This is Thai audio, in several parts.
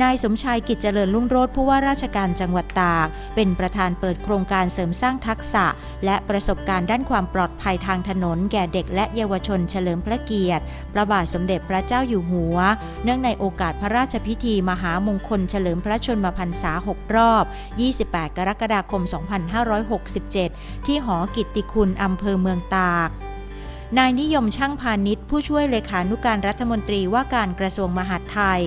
นายสมชายกิจเจริญรุ่งโรจน์ผู้ว่าราชการจังหวัดตาก เป็นประธานเปิดโครงการเสริมสร้างทักษะ และประสบการณ์ด้านความปลอดภัยทางถนน แก่เด็กและเยาวชนเฉลิมพระเกียรติ พระบาทสมเด็จพระเจ้าอยู่หัว เนื่องในโอกาสพระราชพิธีมหามงคลเฉลิมพระชนมพรรษา 6 รอบ 28 กรกฎาคม 2567 ที่หอกิตติคุณอำเภอเมืองตาก นายนิยมช่างพาณิชย์ผู้ช่วยเลขานุการรัฐมนตรีว่าการกระทรวงมหาดไทย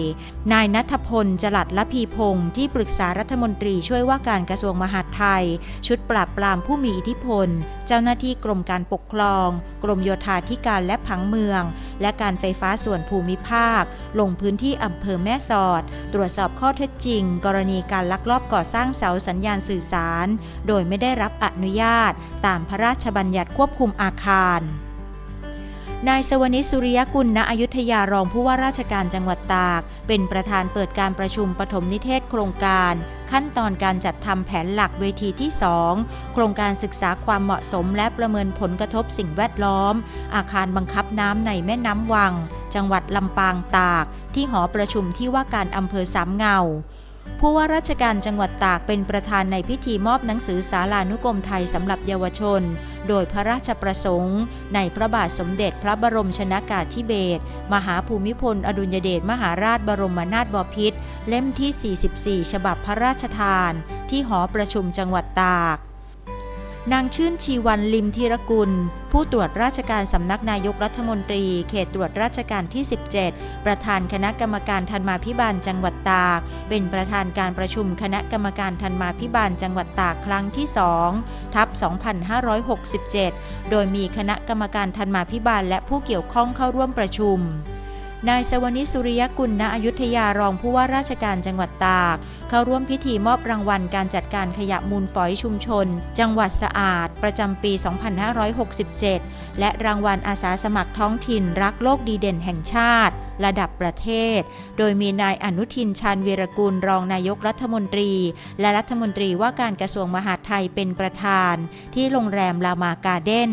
นายนัทพลจลัดละพีพงศ์ที่ปรึกษารัฐมนตรีช่วยว่าการกระทรวงมหาดไทย ชุดปราบปรามผู้มีอิทธิพล เจ้าหน้าที่กรมการปกครอง กรมโยธาธิการและผังเมือง และการไฟฟ้าส่วนภูมิภาค ลงพื้นที่อำเภอแม่สอด ตรวจสอบข้อเท็จจริง กรณีการลักลอบก่อสร้างเสาสัญญาณสื่อสาร โดยไม่ได้รับอนุญาต ตามพระราชบัญญัติควบคุมอาคาร นายสวนิสุริยกุลณอยุธยารองผู้ว่าราชการจังหวัดตาก เป็นประธานเปิดการประชุมปฐมนิเทศโครงการ ขั้นตอนการจัดทำแผนหลักเวทีที่ 2 โครงการศึกษาความเหมาะสมและประเมินผลกระทบสิ่งแวดล้อม อาคารบังคับน้ำในแม่น้ำวัง จังหวัดลำปางตาก ที่หอประชุมที่ว่าการอำเภอสามเงา ผู้ว่าราชการจังหวัดตากเป็นประธานในพิธีมอบหนังสือสารานุกรมไทยสำหรับเยาวชน โดยพระราชประสงค์ ในพระบาทสมเด็จพระบรมชนากาธิเบศรมหาภูมิพล อดุลยเดชมหาราชบรมนาถบพิตรเล่มที่ 44 ฉบับพระราชทาน ที่หอประชุมจังหวัดตาก นางชื่นชีวันลิมธีรกุล ผู้ตรวจราชการสำนักนายกรัฐมนตรี เขตตรวจราชการที่ 17 ประธานคณะกรรมการธันมาพิบาลจังหวัดตาก เป็นประธานการประชุมคณะกรรมการธันมาพิบาลจังหวัดตากครั้งที่ 2 ทับ 2567 โดยมีคณะกรรมการธันมาพิบาลและผู้เกี่ยวข้องเข้าร่วมประชุม นายสวนิสุริยกุลณอยุธยารองผู้ว่าราชการจังหวัดตาก เข้าร่วมพิธีมอบรางวัลการจัดการขยะมูลฝอยชุมชน จังหวัดสะอาด ประจำปี 2567 และรางวัลอาสาสมัครท้องถิ่นรักโลกดีเด่นแห่งชาติ ระดับประเทศ โดยมีนายอนุทินชาญวีรกุลรองนายกรัฐมนตรี และรัฐมนตรีว่าการกระทรวงมหาดไทยเป็นประธาน ที่โรงแรมลามาการ์เด้น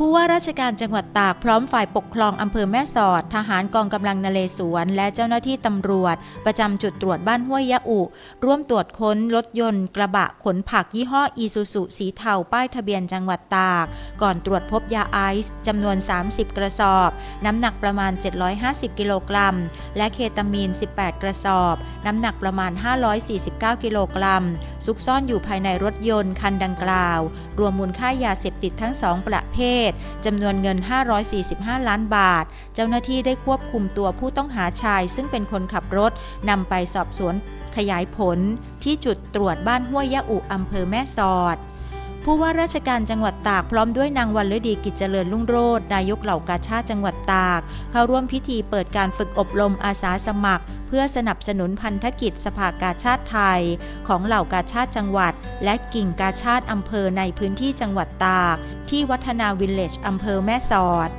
ผู้ว่าราชการจังหวัดตากพร้อมฝ่ายปกครองอำเภอแม่สอด ทหารกองกำลังนเรศวรและเจ้าหน้าที่ตำรวจ ประจำจุดตรวจบ้านห้วยยะอุ ร่วมตรวจค้นรถยนต์ กระบะขนผักยี่ห้ออีซูซุสีเทาป้ายทะเบียนจังหวัดตาก ก่อนตรวจพบยาไอซ์จำนวน 30 กระสอบ น้ำหนักประมาณ 750 กิโลกรัม และเคตามีน 18 กระสอบ น้ำหนักประมาณ 549 กิโลกรัม ซุกซ่อนอยู่ภายในรถยนต์คันดังกล่าว รวมมูลค่ายาเสพติดทั้งสองประเภทจำนวนเงิน 545 ล้านบาท เจ้าหน้าที่ได้ควบคุมตัวผู้ต้องหาชาย ซึ่งเป็นคนขับรถนำไปสอบสวนขยายผลที่จุดตรวจบ้านห้วยยะอุอำเภอแม่สอด ผู้ว่าราชการจังหวัดตากพร้อมด้วยนางวันฤดีกิจเจริญรุ่งโรจน์นายกเหล่ากาชาติจังหวัดตาก เข้าร่วมพิธีเปิดการฝึกอบรมอาสาสมัคร เพื่อสนับสนุนพันธกิจสภากาชาติไทย ของเหล่ากาชาติจังหวัด และกิ่งกาชาติอำเภอในพื้นที่จังหวัดตาก ที่วัฒนาวิลเลจอำเภอแม่สอด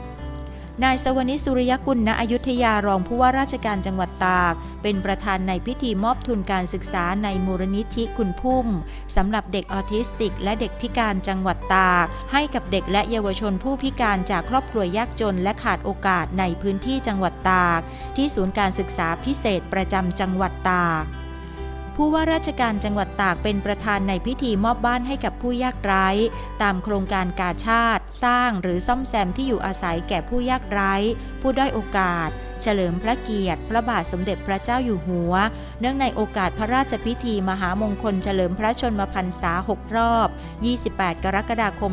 นายสวนิสุริยกุลณอยุธยารองผู้ว่าราชการจังหวัดตาก เป็นประธานในพิธีมอบทุนการศึกษาในมูลนิธิคุณพุ่มสำหรับเด็กออทิสติก และเด็กพิการจังหวัดตาก ให้กับเด็กและเยาวชนผู้พิการจากครอบครัวยากจนและขาดโอกาสในพื้นที่จังหวัดตาก ที่ศูนย์การศึกษาพิเศษประจำจังหวัดตาก ผู้ว่าราชการจังหวัดตากเป็นประธานในพิธีมอบบ้านให้กับผู้ยากไร้ ตามโครงการกาชาติ สร้างหรือซ่อมแซมที่อยู่อาศัยแก่ผู้ยากไร้ ผู้ด้อยโอกาส เฉลิมพระเกียรติ พระบาทสมเด็จพระเจ้าอยู่หัว เนื่องในโอกาสพระราชพิธีมหามงคลเฉลิมพระชนมพรรษา 6 รอบ 28 กรกฎาคม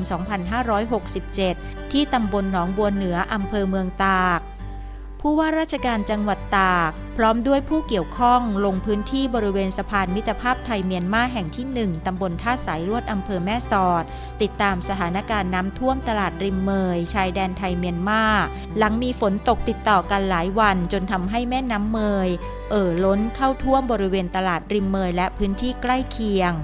2567 ที่ตำบลหนองบัวเหนืออำเภอเมืองตาก ผู้ว่าราชการจังหวัดตาก พร้อมด้วยผู้เกี่ยวข้องลงพื้นที่บริเวณสะพานมิตรภาพไทยเมียนมาแห่งที่ 1 ตำบลท่าสายลวดอำเภอแม่สอด ติดตามสถานการณ์น้ำท่วมตลาดริมเมย ชายแดนไทยเมียนมา หลังมีฝนตกติดต่อกันหลายวันจนทำให้แม่น้ำเมย เอ่อล้นเข้าท่วมบริเวณตลาดริมเมยและพื้นที่ใกล้เคียง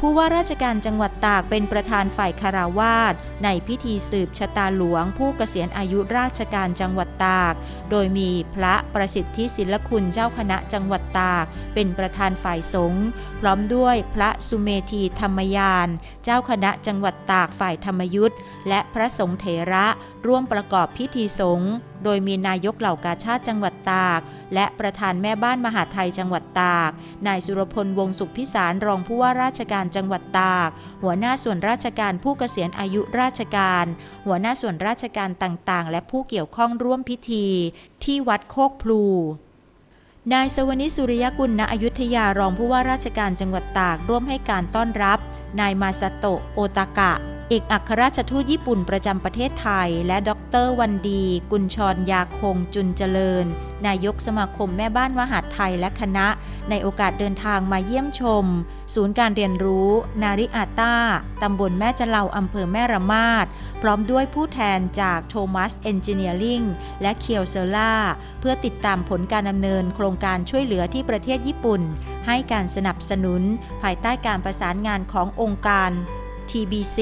ผู้ว่าราชการจังหวัดตากเป็นประธานฝ่ายคาราวาสในพิธีสืบชะตาหลวงผู้เกษียณอายุราชการจังหวัดตาก โดยมีพระประสิทธิศิลคุณเจ้าคณะจังหวัดตาก เป็นประธานฝ่ายสงฆ์พร้อมด้วยพระสุเมธีธรรมยาน เจ้าคณะจังหวัดตากฝ่ายธรรมยุทธและพระสงฆ์เถระร่วมประกอบพิธีสงฆ์โดยมีนายกเหล่ากาชาติจังหวัดตาก และประธานแม่บ้านมหาไทยจังหวัดตาก นายสุรพลวงสุขพิสารรองผู้ว่าราชการจังหวัดตาก หัวหน้าส่วนราชการผู้เกษียณอายุราชการ หัวหน้าส่วนราชการต่างๆ และผู้เกี่ยวข้องร่วมพิธี ที่วัดโคกพลูนายสวนิสุริยกุลณอยุธยารองผู้ว่าราชการจังหวัดตากร่วมให้การต้อนรับ นายมาสโตโอตากะ อกอัครราชทูตญี่ปุ่นประจำประเทศไทย และดรวันดี กุลชรยาคงจุนเจริญ นายกสมาคมแม่บ้านมหาดไทยและคณะ ในโอกาสเดินทางมาเยี่ยมชม ศูนย์การเรียนรู้ นาริอาต้าตำบลแม่จะเลาอำเภอแม่ระมาดพร้อมด้วยผู้แทนจากโทมัสเอนจิเนียริงและเคียวเซล่าเพื่อติดตามผลการดำเนินโครงการช่วยเหลือที่ประเทศญี่ปุ่น ให้การสนับสนุน ภายใต้การประสานงานขององค์การ TBC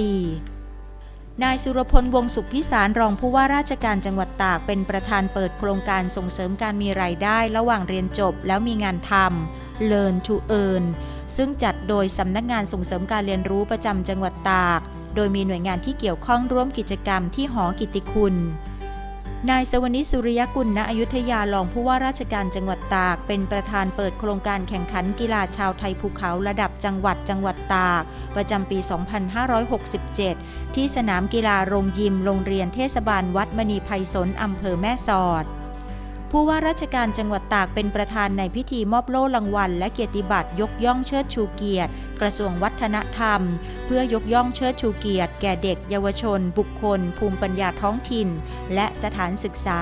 นายสุรพลวงสุขพิสารรองผู้ว่าราชการจังหวัดตากเป็นประธานเปิดโครงการส่งเสริมการมีรายได้ระหว่างเรียนจบแล้วมีงานทำ Learn to Earn ซึ่งจัดโดยสำนักงานส่งเสริมการเรียนรู้ประจำจังหวัดตาก โดยมีหน่วยงานที่เกี่ยวข้องร่วมกิจกรรมที่หอกิติคุณ นายสวนิสุริยกุลณอยุธยารองผู้ว่าราชการจังหวัดตาก เป็นประธานเปิดโครงการแข่งขันกีฬาชาวไทยภูเขาระดับจังหวัดจังหวัดตาก ประจำปี 2567 ที่สนามกีฬาโรงยิมโรงเรียนเทศบาลวัดมณีไพศาลอำเภอแม่สอด ผู้ว่าราชการจังหวัดตากเป็นประธานในพิธีมอบโล่รางวัล และเกียรติบัตรยกย่องเชิดชูเกียรติ กระทรวงวัฒนธรรม เพื่อยกย่องเชิดชูเกียรติ แก่เด็ก เยาวชน บุคคล ภูมิปัญญาท้องถิ่น และสถานศึกษา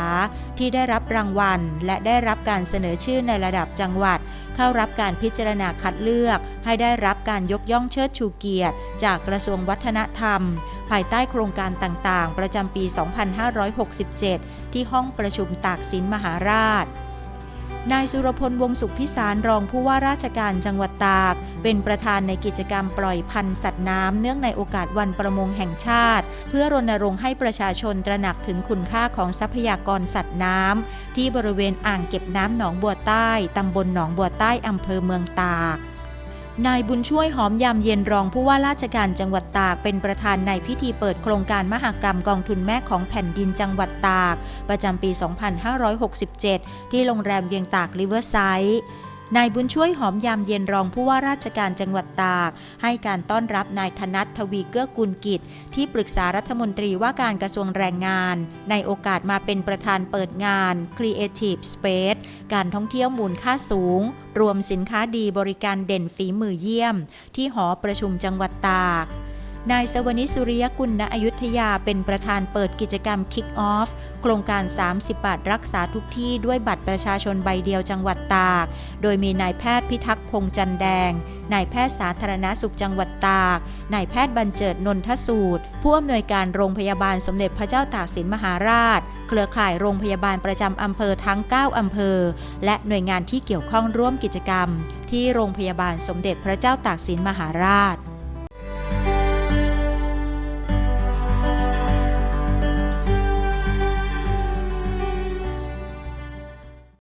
ที่ได้รับรางวัล และได้รับการเสนอชื่อในระดับจังหวัด เข้ารับการพิจารณาคัดเลือก ให้ได้รับการยกย่องเชิดชูเกียรติ จากกระทรวงวัฒนธรรม ภายใต้โครงการต่างๆ ประจำปี 2567 ที่ห้องประชุมตากสินมหาราช นายสุรพลวงศ์สุขพิสารรองผู้ว่าราชการจังหวัดตาก เป็นประธานในกิจกรรมปล่อยพันธุ์สัตว์น้ำเนื่องในโอกาสวันประมงแห่งชาติ เพื่อรณรงค์ให้ประชาชนตระหนักถึงคุณค่าของทรัพยากรสัตว์น้ำที่บริเวณอ่างเก็บน้ำหนองบัวใต้ตำบลหนองบัวใต้อำเภอเมืองตาก นายบุญช่วยหอมยามเย็นรองผู้ว่าราชการจังหวัดตากเป็นประธานในพิธีเปิดโครงการมหกรรมกองทุนแม่ของแผ่นดินจังหวัดตาก ประจำปี 2567 ที่โรงแรมเวียงตากริเวอร์ไซด์ นายบุญช่วยหอมยามเย็นรองผู้ว่าราชการจังหวัดตาก ให้การต้อนรับนายธนัททวีเกื้อกุลกิจ ที่ปรึกษารัฐมนตรีว่าการกระทรวงแรงงาน ในโอกาสมาเป็นประธานเปิดงาน Creative Space การท่องเที่ยวมูลค่าสูง รวมสินค้าดีบริการเด่นฝีมือเยี่ยม ที่หอประชุมจังหวัดตาก นายสวนิสุริยกุลณอยุธยาเป็นประธานเปิดกิจกรรม Kick Off โครงการ 30 บาทรักษาทุกที่ด้วยบัตรประชาชนใบเดียวจังหวัดตาก โดยมีนายแพทย์พิทักษ์พงษ์จันแดง นายแพทย์สาธารณสุขจังหวัดตาก นายแพทย์บรรเจิดนนทสูตร ผู้อำนวยการโรงพยาบาลสมเด็จพระเจ้าตากสินมหาราช เครือข่ายโรงพยาบาลประจำอำเภอทั้ง 9 อำเภอ และหน่วยงานที่เกี่ยวข้องร่วมกิจกรรม ที่โรงพยาบาลสมเด็จพระเจ้าตากสินมหาราช